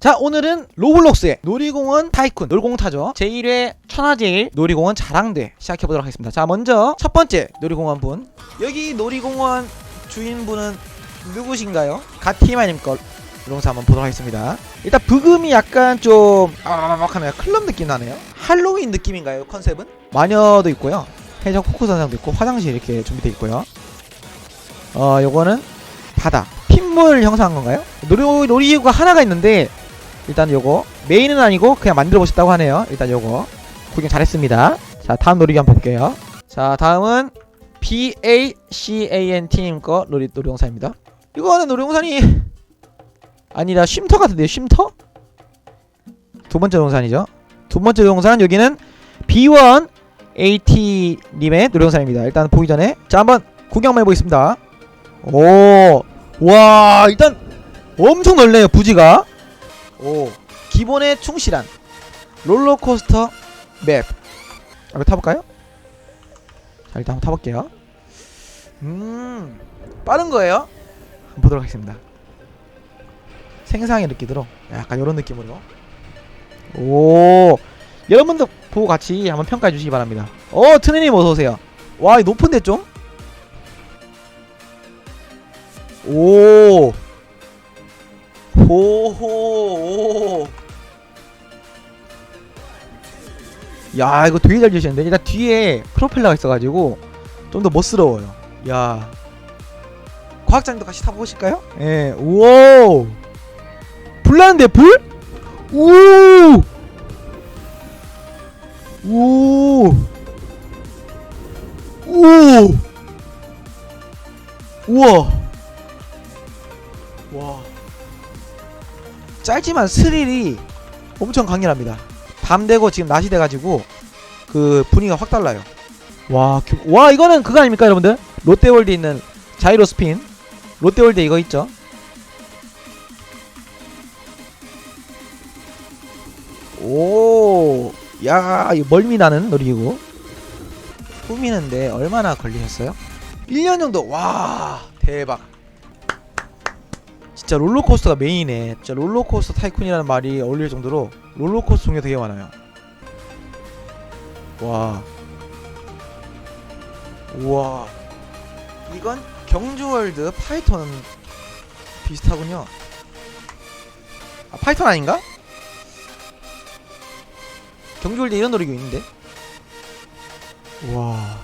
자 오늘은 로블록스의 놀이공원 타이쿤 놀공타죠. 제1회 천하제일. 놀이공원 자랑대 시작해보도록 하겠습니다. 자 먼저 첫 번째 놀이공원 분. 여기 놀이공원 주인분은 누구신가요? 가티마님 거 놀이공사 한번 보도록 하겠습니다. 일단 부금이 약간 좀 아막하네요 클럽 느낌 나네요. 할로윈 느낌인가요 컨셉은? 마녀도 있고요. 해적 코코 선상도 있고 화장실 이렇게 준비되어 있고요. 어 요거는 바다. 핏물 형상한 건가요? 놀이, 놀이기구가 하나가 있는데 일단 요거 메인은 아니고 그냥 만들어 보셨다고 하네요. 일단 요거 구경 잘했습니다. 자 다음 놀이기 한번 볼게요. 자 다음은 BACANT님 거 놀이, 놀이동산입니다. 이거는 놀이동산이 아니라 쉼터 같은데요 쉼터? 두 번째 동산이죠. 두 번째 동산 여기는 B1 AT님의 놀이동산입니다. 일단 보기 전에 자 한번 구경만 해보겠습니다. 오와 일단 엄청 넓네요 부지가 오. 기본에 충실한 롤러코스터 맵. 한번 타볼까요? 자 일단 한번 타볼게요. 음 빠른 거예요? 한번 보도록 하겠습니다. 생상이 느끼도록 약간 이런 느낌으로. 오 여러분도 보고 같이 한번 평가해 주시기 바랍니다. 어 트네님 어서오세요. 와 높은데 좀? 오 호호 오. 야 이거 되게 잘 지으셨는데 일단 뒤에 프로펠러가 있어가지고 좀 더 멋스러워요 야 과학장도 같이 타보실까요? 예 우와 불나는데 불? 우 오! 오! 우와! 와. 짧지만 스릴이 엄청 강렬합니다. 밤 되고 지금 낮이 돼가지고 그 분위기가 확 달라요. 와, 교- 와 이거는 그거 아닙니까 여러분들? 롯데월드에 있는 자이로 스핀. 롯데월드 이거 있죠? 오, 야, 이 멀미 나는 놀이기구. 꾸미는데 얼마나 걸리셨어요? 1년 정도. 와, 대박. 진짜 롤러코스터가 메인에 진짜 롤러코스터 타이쿤이라는 말이 어울릴 정도로 롤러코스터 종류 되게 많아요. 와. 우와. 이건 경주월드 파이톤 비슷하군요. 아, 파이톤 아닌가? 경주월드 이런 놀이기구 있는데? 와.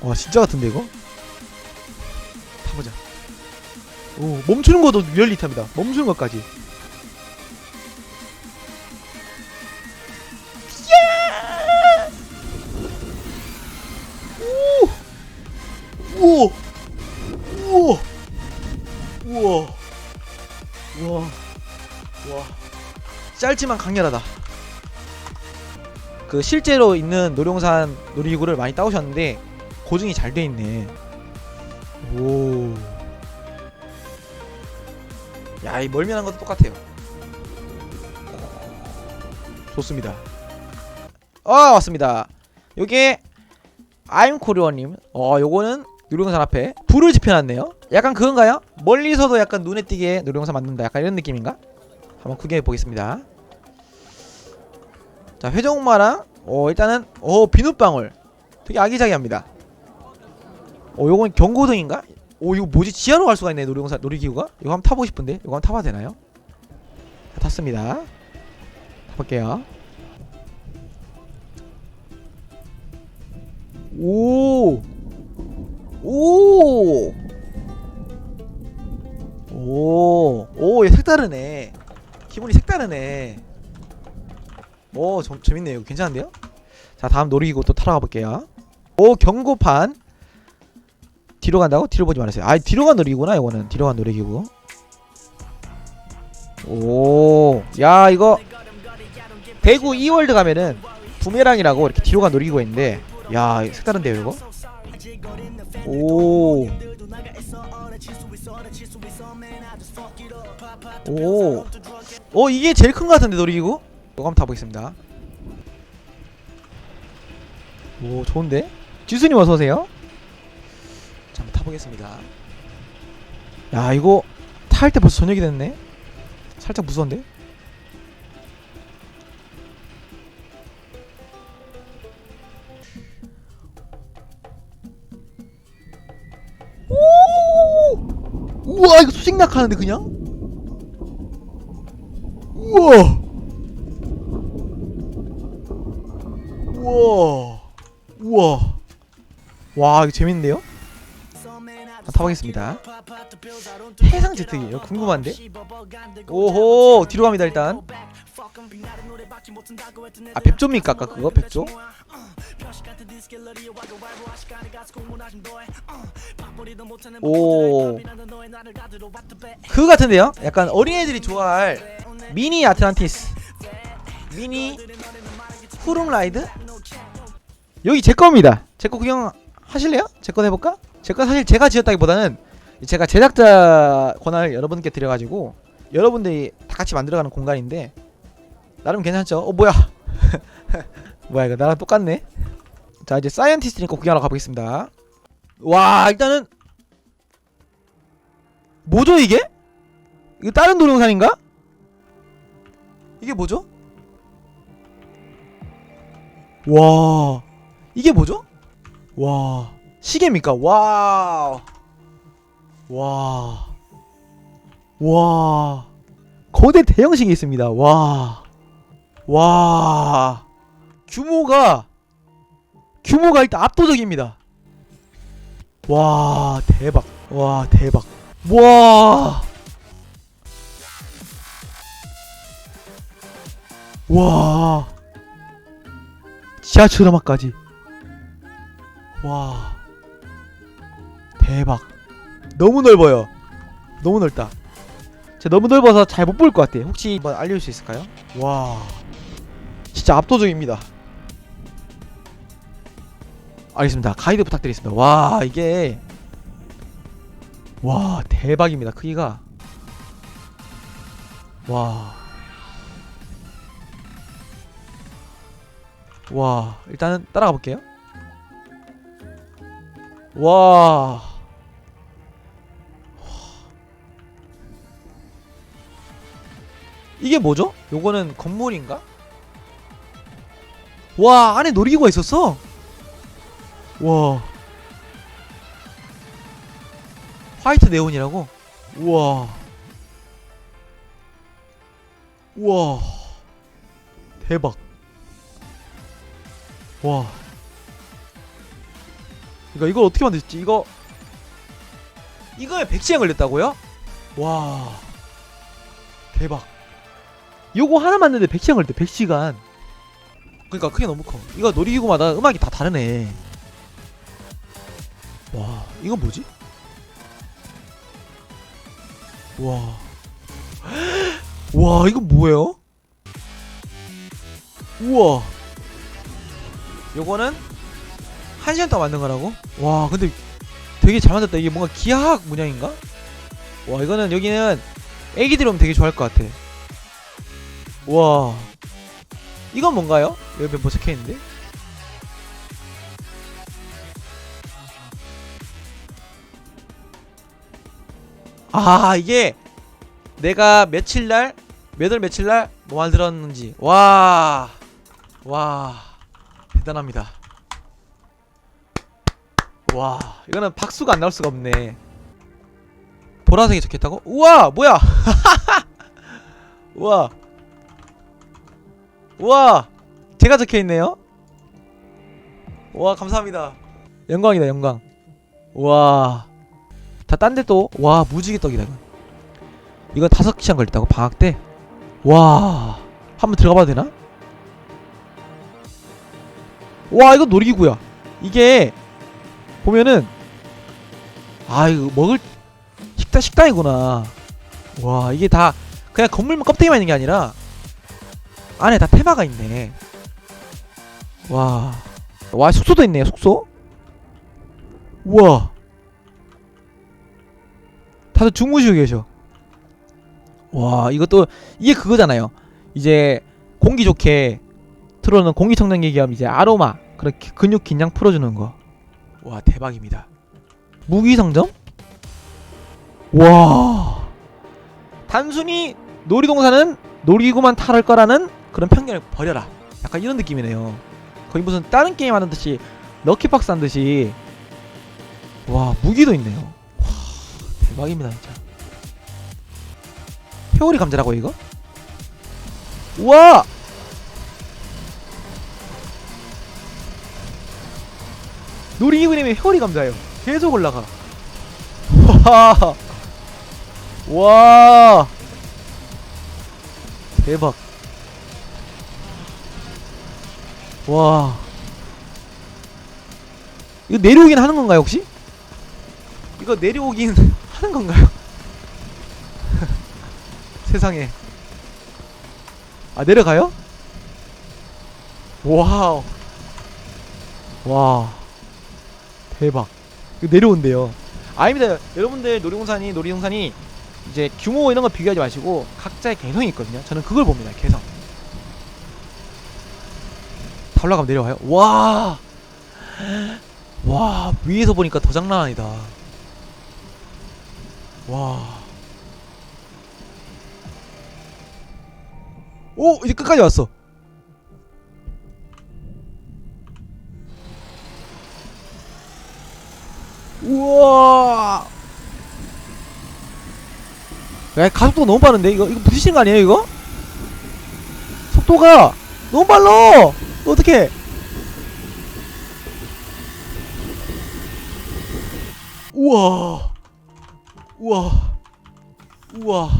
와, 진짜 같은데, 이거? 타보자. 오, 멈추는 것도 리얼리티합니다. 멈추는 것까지. 우와! 우와! 우와! 우와! 와. 짧지만 강렬하다. 그 실제로 있는 놀이동산 놀이기구를 많이 따오셨는데 고증이 잘 돼 있네. 오. 야, 이 멀미난 것도 똑같아요. 좋습니다. 아, 왔습니다. 요게 아임 코리원님. 어, 요거는 놀이동산 앞에 불을 지펴놨네요. 약간 그건가요? 멀리서도 약간 눈에 띄게 놀이동산 만든다. 약간 이런 느낌인가? 한번 구경해 보겠습니다. 자, 회전목마랑 어, 일단은 어, 비눗방울. 되게 아기자기합니다. 어, 요건 경고등인가? 오, 이거 뭐지? 지하로 갈 수가 있네, 놀이공사 놀이기구가? 이거 한번 타보고 싶은데. 이거 한번 타봐도 되나요? 자, 탔습니다. 타볼게요. 오! 오! 오! 오, 얘 색다르네. 기분이 색다르네. 오, 좀 재밌네요. 괜찮은데요? 자, 다음 놀이기구 또 타러 가볼게요. 오, 경고판. 뒤로 간다고? 뒤로 보지 말았어요. 아, 뒤로 간 놀이기구나, 이거는. 뒤로 간 놀이기구. 오, 야, 이거 대구 이월드 가면은 부메랑이라고 이렇게 뒤로 간 놀이기구가 있는데, 야, 색다른데요, 이거? 오, 오, 어, 이게 제일 큰 것 같은데 놀이기구? 이거 한번 타보겠습니다. 오, 좋은데? 지수님 어서 오세요. 자, 한번 타보겠습니다. 야, 이거 탈 때 벌써 저녁이 됐네. 살짝 무서운데? 오! 우와 이거 수직 낙 하는데 그냥? 우와! 우와! 우와! 와 이거 재밌는데요? 자, 타보겠습니다. 해상 제트기예요? 궁금한데? 오호 뒤로 갑니다 일단. 아 백조입니까 아까 그거 백조? 오 그거 같은데요? 약간 어린애들이 좋아할 미니 아틀란티스 미니 후룸 라이드 여기 제 겁니다 제 거 구경 하실래요? 제 거 해볼까? 제거 사실 제가 지었다기보다는 제가 제작자 권한을 여러분께 드려가지고 여러분들이 다 같이 만들어가는 공간인데 나름 괜찮죠? 어 뭐야 뭐야 이거 나랑 똑같네 자 이제 사이언티스트니까 구경하러 가보겠습니다 와 일단은 뭐죠 이게? 이거 다른 놀이동산인가? 이게 뭐죠? 와 이게 뭐죠? 와 시계입니까? 와우 와. 와. 거대 대형 시계 있습니다. 와. 와. 규모가 규모가 일단 압도적입니다. 와, 대박. 와, 대박. 와. 와. 지하철 음악까지. 와. 대박. 너무 넓어요. 너무 넓다. 제가 너무 넓어서 잘 못 볼 것 같아. 혹시 한번 알려줄 수 있을까요? 와, 진짜 압도적입니다. 알겠습니다. 가이드 부탁드리겠습니다. 와, 이게 와 대박입니다. 크기가 와. 와, 일단은 따라가 볼게요. 와. 이게 뭐죠? 요거는 건물인가? 와 안에 놀이기구가 있었어? 와 화이트 네온이라고? 우와 우와 대박 와 이거 이걸 어떻게 만들었지? 이거 이거에 100시간 걸렸다고요? 와 대박 요거 하나 만드는데 100시간 걸릴 때 100시간 그니까 크게 너무 커 이거 놀이기구마다 음악이 다 다르네 와 이건 뭐지? 와. 와 이건 뭐예요? 우와 요거는 한 시간 동안 만든 거라고? 와 근데 되게 잘 만들었다 이게 뭔가 기하학 문양인가? 와 이거는 여기는 애기들 오면 되게 좋아할 것 같아 와. 이건 뭔가요? 여기 뭐 적혀있는데? 아 이게 내가 며칠날 몇월 며칠날 뭐 만들었는지. 와. 와, 대단합니다. 와. 이거는 박수가 안 나올 수가 없네. 보라색이 적혀있다고? 우와! 뭐야! 우와 우와 제가 적혀있네요. 와 감사합니다. 영광이다 영광. 우와. 다딴데 또 와 무지개 떡이다 이건. 이건 다섯 시간 걸렸다고? 방학 때 와 한번 들어가봐도 되나? 와 이거 놀이기구야. 이게 보면은 아 이거 먹을 식당 식당이구나. 와 이게 다 그냥 건물만 껍데기만 있는 게 아니라 안에 다 테마가 있네. 와, 와 숙소도 있네요 숙소? 우와. 다들 주무시고 계셔. 와 이것도 이게 그거잖아요. 이제 공기 좋게 틀어놓은 공기청정기 겸 이제 아로마 그렇게 근육 긴장 풀어주는 거 와 대박입니다. 무기상점? 와. 단순히 놀이동산은 놀이기구만 탈 거라는 그런 편견을 버려라. 약간 이런 느낌이네요. 거의 무슨 다른 게임 하는 듯이 럭키박스 한 듯이 와 무기도 있네요. 와 대박입니다 진짜. 회오리 감자라고 이거? 우와! 놀이기구 이름이 회오리 감자예요. 계속 올라가. 와! 와! 대박. 와. 이거 내려오긴 하는 건가요, 혹시? 이거 내려오긴 하는 건가요? 세상에. 아, 내려가요? 와우. 와. 대박. 이거 내려온대요. 아닙니다. 여러분들 놀이동산이 놀이동산이 이제 규모 이런 거 비교하지 마시고 각자의 개성이 있거든요. 저는 그걸 봅니다. 개성. 다 올라가면 내려와요. 와. 와, 위에서 보니까 더 장난 아니다. 와. 오, 이제 끝까지 왔어. 우와. 야, 가속도 너무 빠른데 이거 이거 부딪히는 거 아니에요 이거? 속도가 너무 빨라. 어떡해? 우와. 우와. 우와.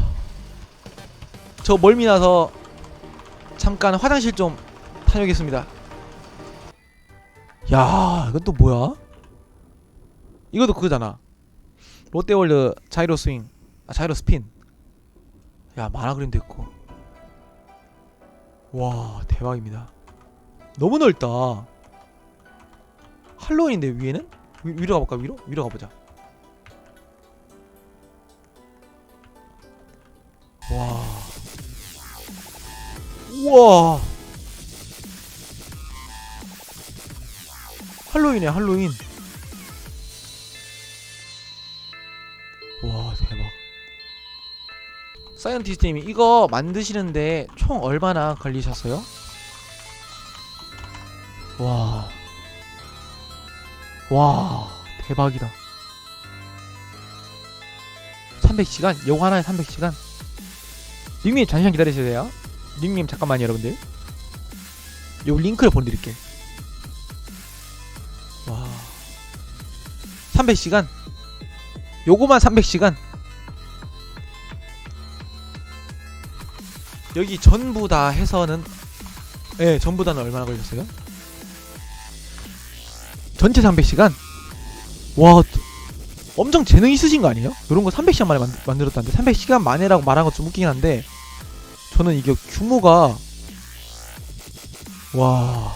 저 멀미 나서 잠깐 화장실 좀 다녀오겠습니다. 야, 이건 또 뭐야? 이것도 그거잖아. 롯데월드 자이로 스윙, 아 자이로 스핀. 야 만화 그림도 있고. 와 대박입니다. 너무 넓다. 할로윈인데 위에는? 위, 위로 가볼까 위로? 위로 가보자. 와. 우와. 할로윈이야 할로윈. 와 대박 사이언티스트님이 이거 만드시는데 총 얼마나 걸리셨어요? 와. 와 대박이다 300시간? 요거 하나에 300시간? 닉님 잠시만 기다리셔야 돼요 닉님 잠깐만요 여러분들 요 링크를 보내드릴게 와 300시간? 요거만 300시간 여기 전부 다 해서는 예, 전부 다는 얼마나 걸렸어요? 전체 300시간? 와, 엄청 재능 있으신 거 아니에요? 이런 거 300시간 만에 만, 만들었다는데 300시간 만에라고 말한 거좀 웃기긴 한데 저는 이게 규모가 와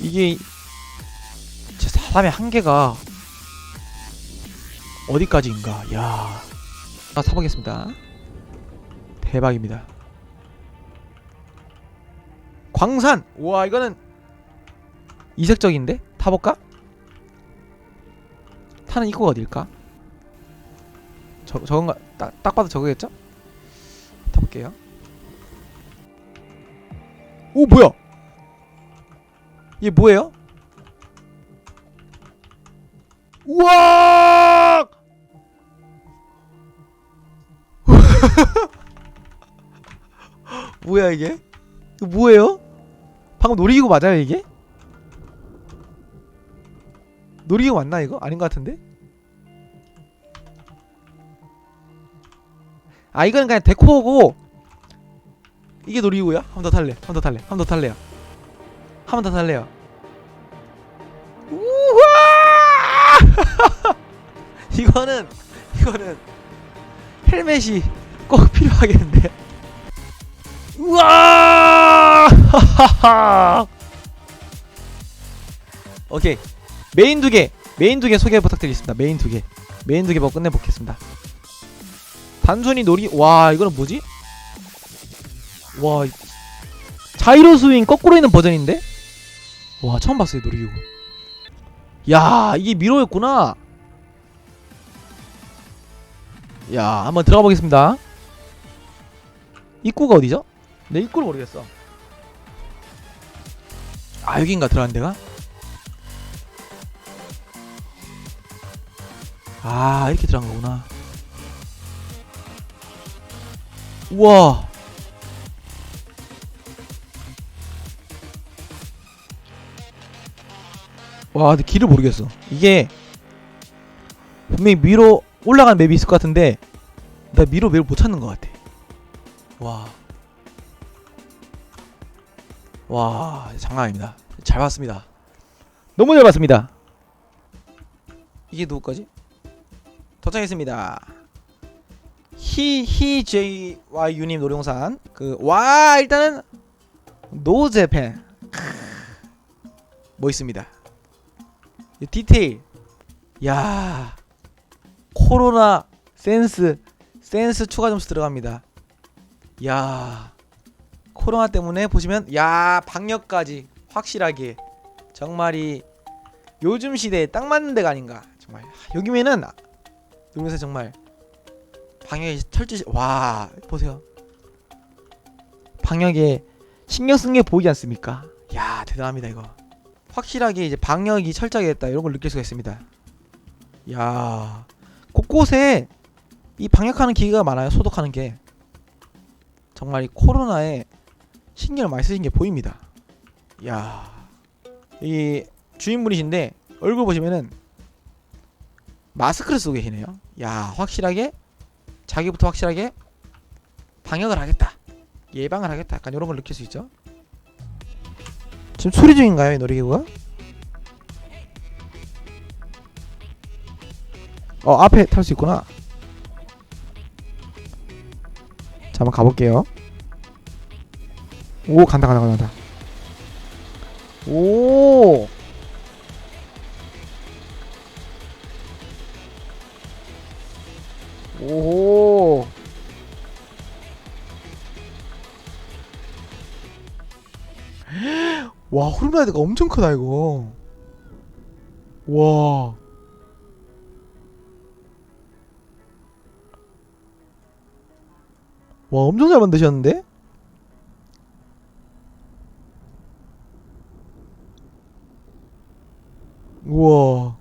이게 제 사람의 한계가 어디까지인가 야 아, 사보겠습니다 대박입니다 광산 우와 이거는 이색적인데 타볼까? 타는 입구가 어딜까? 저, 저건가 딱, 딱 봐도 저거겠죠? 타볼게요 오 뭐야 얘 뭐예요? 우와 뭐야 이게? 이거 뭐예요? 방금 놀이기구 맞아요 이게? 놀이기구 맞나 이거? 아닌 것 같은데? 아 이거는 그냥 데코고 이게 놀이기구야? 한 번 더 탈래 한 번 더 탈래 한 번 더 탈래요 한 번 더 탈래요 우와 이거는 이거는 헬멧이 꼭 필요하겠는데 우와 오케이 메인 두 개 메인 두 개 소개 부탁드리겠습니다. 메인 두 개 메인 두개 보고 끝내보겠습니다. 단순히 놀이 와 이거는 뭐지? 와 자이로 스윙 거꾸로 있는 버전인데? 와 처음 봤어요 놀이기구 야 이게 미로였구나. 야 한번 들어가 보겠습니다. 입구가 어디죠? 내 입구를 모르겠어. 아 여긴가 들어간 데가? 아 이렇게 들어간 거구나 우와 와 근데 길을 모르겠어 이게 분명히 위로 올라간 맵이 있을 것 같은데 나 위로 맵을 못 찾는 것 같아 와. 와, 장난 아닙니다. 잘 봤습니다. 너무 잘 봤습니다. 이게 누구까지? 도착했습니다. 히, 히, 제이, 와, 유님 놀이동산. 그, 와, 일단은, 노제팬. 멋있습니다. 이 디테일. 야 코로나 센스, 센스 추가 점수 들어갑니다. 야 코로나 때문에 보시면 야 방역까지 확실하게 정말이 요즘 시대에 딱 맞는 데가 아닌가 정말 여기면은 여기서 정말 방역이 철저히 와 보세요. 방역에 신경 쓴 게 보이지 않습니까? 야 대단합니다 이거. 확실하게 이제 방역이 철저하게 됐다 이런 걸 느낄 수가 있습니다. 야 곳곳에 이 방역하는 기계가 많아요 소독하는 게. 정말 이 코로나에 신경을 많이 쓰신 게 보입니다. 야, 이 주인분이신데 얼굴 보시면은 마스크를 쓰고 계시네요. 야, 확실하게 자기부터 확실하게 방역을 하겠다, 예방을 하겠다, 약간 이런 걸 느낄 수 있죠. 지금 수리 중인가요, 이 놀이기구가? 어, 앞에 탈 수 있구나. 자, 한번 가볼게요. 오, 간다, 간다, 간다. 오! 오! 와, 호르라이드가 엄청 크다, 이거. 와. 와, 엄청 잘 만드셨는데? 우와.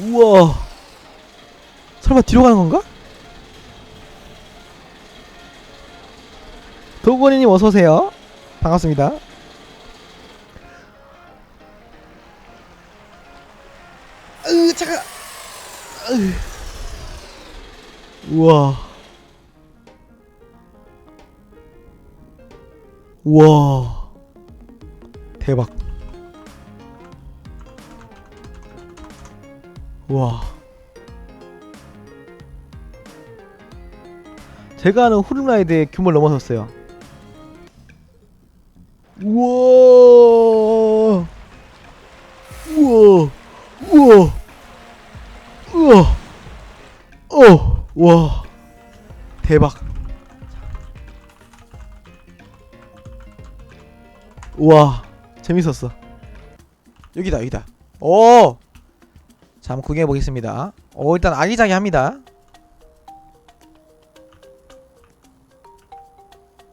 우와. 설마 뒤로 가는 건가? 도건이님 어서 오세요. 반갑습니다. 으 잠깐. 으. 우와. 우와. 대박. 우와. 제가 아는 후룸라이드의 규모를 넘어섰어요. 우와. 우와. 우와. 우와. 어. 와. 대박. 우와. 재밌었어. 여기다, 여기다. 오. 자, 한번 구경해 보겠습니다. 오, 일단 아기자기합니다.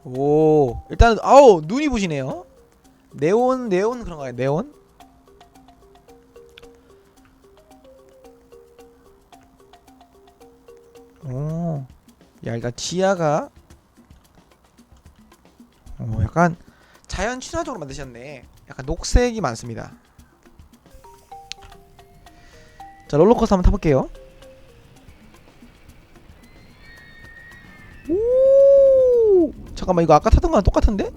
오, 일단 아우 눈이 부시네요. 네온 네온 그런가요? 네온? 오, 야 일단 지하가 오, 약간 자연 친화적으로 만드셨네. 약간 녹색이 많습니다. 자 롤러코스터 한번 타볼게요. 오 잠깐만 이거 아까 타던 거랑 똑같은데?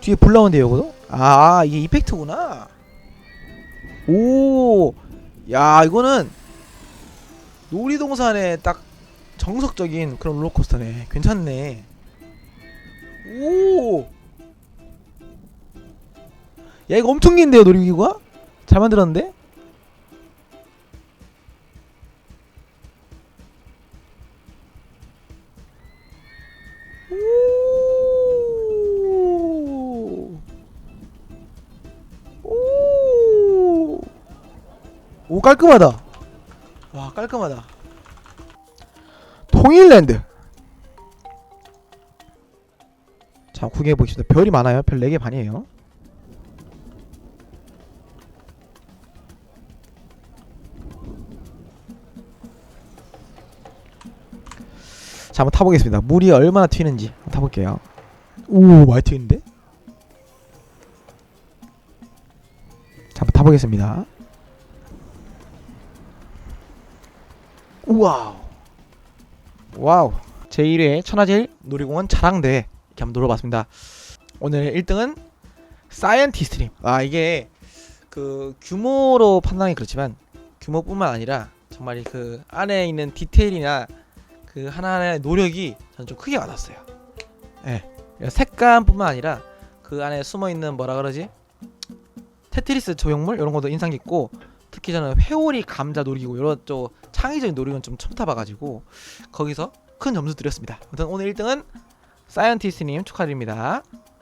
뒤에 불 나오는데요 이거도? 아 이게 이펙트구나 오 야 이거는 놀이동산에 딱 정석적인 그런 롤러코스터네 괜찮네 오 야 이거 엄청 긴데요 놀이기구가? 잘 만들었는데? 깔끔하다. 와 깔끔하다. 통일랜드. 자 구경해 보십시다. 별이 많아요. 별 4개 반이에요. 자 한번 타보겠습니다. 물이 얼마나 튀는지 한번 타볼게요. 오 많이 튀는데? 자 한번 타보겠습니다 우와우. 와우. 제1회 천하제일 놀이공원 자랑대회 이렇게 한번 놀아봤습니다. 오늘 1등은 사이언티스트님. 아 이게 그 규모로 판단이 그렇지만 규모뿐만 아니라 정말 이그 안에 있는 디테일이나 그 하나하나의 노력이 저는 좀 크게 와닿았어요. 예. 색감뿐만 아니라 그 안에 숨어 있는 뭐라 그러지? 테트리스 조형물? 이런 것도 인상 깊고 특히 저는 회오리 감자 놀이기구 이런 좀 창의적인 놀이기구는 좀 처음 타봐가지고 거기서 큰 점수 드렸습니다. 아무튼 오늘 1등은 사이언티스트님 축하드립니다.